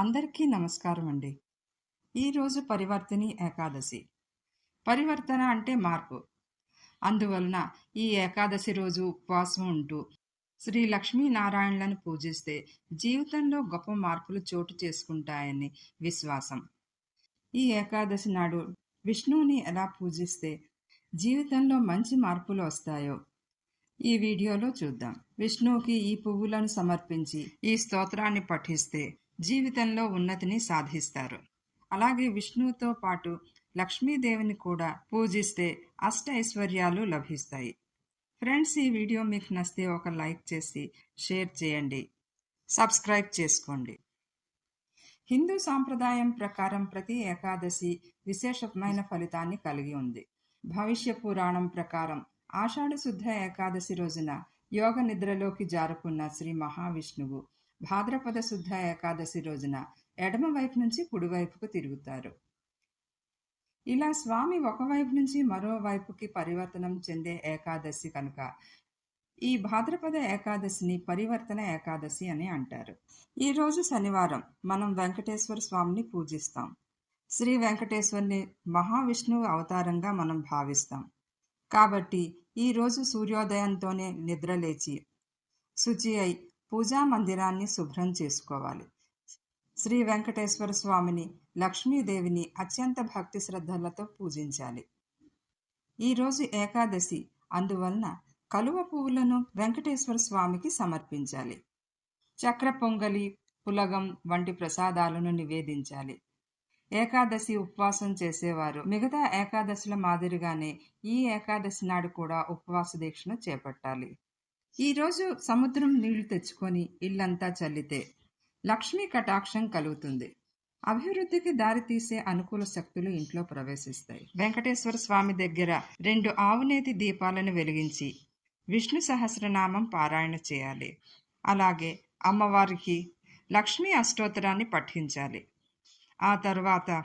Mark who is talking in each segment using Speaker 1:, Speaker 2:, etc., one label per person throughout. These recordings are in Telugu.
Speaker 1: అందరికీ నమస్కారం అండి. ఈరోజు పరివర్తని ఏకాదశి. పరివర్తన అంటే మార్పు. అందువలన ఈ ఏకాదశి రోజు ఉపవాసం ఉంటూ శ్రీ లక్ష్మీనారాయణలను పూజిస్తే జీవితంలో గొప్ప మార్పులు చోటు చేసుకుంటాయని విశ్వాసం. ఈ ఏకాదశి నాడు విష్ణువుని ఎలా పూజిస్తే జీవితంలో మంచి మార్పులు వస్తాయో ఈ వీడియోలో చూద్దాం. విష్ణువుకి ఈ పువ్వులను సమర్పించి ఈ స్తోత్రాన్ని పఠిస్తే జీవితంలో ఉన్నతిని సాధిస్తారు. అలాగే విష్ణువుతో పాటు లక్ష్మీదేవిని కూడా పూజిస్తే అష్ట ఐశ్వర్యాలు లభిస్తాయి. ఫ్రెండ్స్ ఈ వీడియో మీకు నచ్చితే ఒక లైక్ చేసి షేర్ చేయండి. సబ్స్క్రైబ్ చేసుకోండి. హిందూ సాంప్రదాయం ప్రకారం ప్రతి ఏకాదశి విశేషమైన ఫలితాన్ని కలిగి ఉంది. భవిష్య పురాణం ప్రకారం ఆషాఢ శుద్ధ ఏకాదశి రోజున యోగ నిద్రలోకి జారుకున్న శ్రీ మహావిష్ణువు భాద్రపద శుద్ధ ఏకాదశి రోజున ఎడమవైపు నుంచి కుడివైపుకు తిరుగుతారు. ఇలా స్వామి ఒకవైపు నుంచి మరోవైపుకి పరివర్తనం చెందే ఏకాదశి కనుక ఈ భాద్రపద ఏకాదశిని పరివర్తన ఏకాదశి అని అంటారు. ఈరోజు శనివారం మనం వెంకటేశ్వర స్వామిని పూజిస్తాం. శ్రీ వెంకటేశ్వరుని మహావిష్ణువు అవతారంగా మనం భావిస్తాం. కాబట్టి ఈరోజు సూర్యోదయంతోనే నిద్రలేచి శుచి అయి పూజా మందిరాన్ని శుభ్రం చేసుకోవాలి. శ్రీ వెంకటేశ్వర స్వామిని లక్ష్మీదేవిని అత్యంత భక్తి శ్రద్ధలతో పూజించాలి. ఈరోజు ఏకాదశి. అందువలన కలువ పువ్వులను వెంకటేశ్వర స్వామికి సమర్పించాలి. చక్ర పొంగలి పులగం వంటి ప్రసాదాలను నివేదించాలి. ఏకాదశి ఉపవాసం చేసేవారు. మిగతా ఏకాదశుల మాదిరిగానే ఈ ఏకాదశి నాడు కూడా ఉపవాస దీక్షను చేపట్టాలి. ఈరోజు సముద్రం నీళ్ళు తెచ్చుకొని ఇల్లంతా చల్లితే లక్ష్మీ కటాక్షం కలుగుతుంది. అభివృద్ధికి దారితీసే అనుకూల శక్తులు ఇంట్లో ప్రవేశిస్తాయి. వెంకటేశ్వర స్వామి దగ్గర రెండు ఆవునేతి దీపాలను వెలిగించి విష్ణు సహస్రనామం పారాయణ చేయాలి. అలాగే అమ్మవారికి లక్ష్మీ అష్టోత్తరాన్ని పఠించాలి. ఆ తర్వాత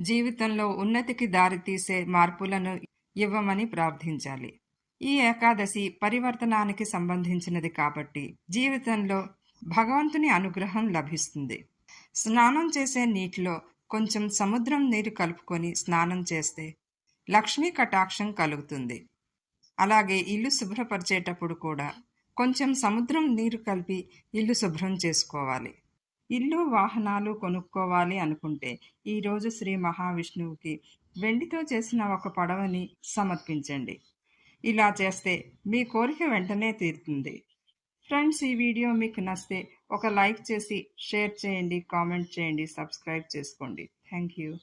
Speaker 1: జీవితంలో ఉన్నతికి దారితీసే మార్పులను ఇవ్వమని ప్రార్థించాలి. ఈ ఏకాదశి పరివర్తనానికి సంబంధించినది కాబట్టి జీవితంలో భగవంతుని అనుగ్రహం లభిస్తుంది. స్నానం చేసే నీటిలో కొంచెం సముద్రం నీరు కలుపుకొని స్నానం చేస్తే లక్ష్మీ కటాక్షం కలుగుతుంది. అలాగే ఇల్లు శుభ్రపరిచేటప్పుడు కూడా కొంచెం సముద్రం నీరు కలిపి ఇల్లు శుభ్రం చేసుకోవాలి. ఇల్లు వాహనాలు కొనుక్కోవాలి అనుకుంటే ఈరోజు శ్రీ మహావిష్ణువుకి వెండితో చేసిన ఒక పడవని సమర్పించండి. ఇలా చేస్తే మీ కోరిక వెంటనే తీరుతుంది. ఫ్రెండ్స్ ఈ వీడియో మీకు నచ్చితే ఒక లైక్ చేసి షేర్ చేయండి కామెంట్ చేయండి సబ్స్క్రైబ్ చేసుకోండి. Thank you.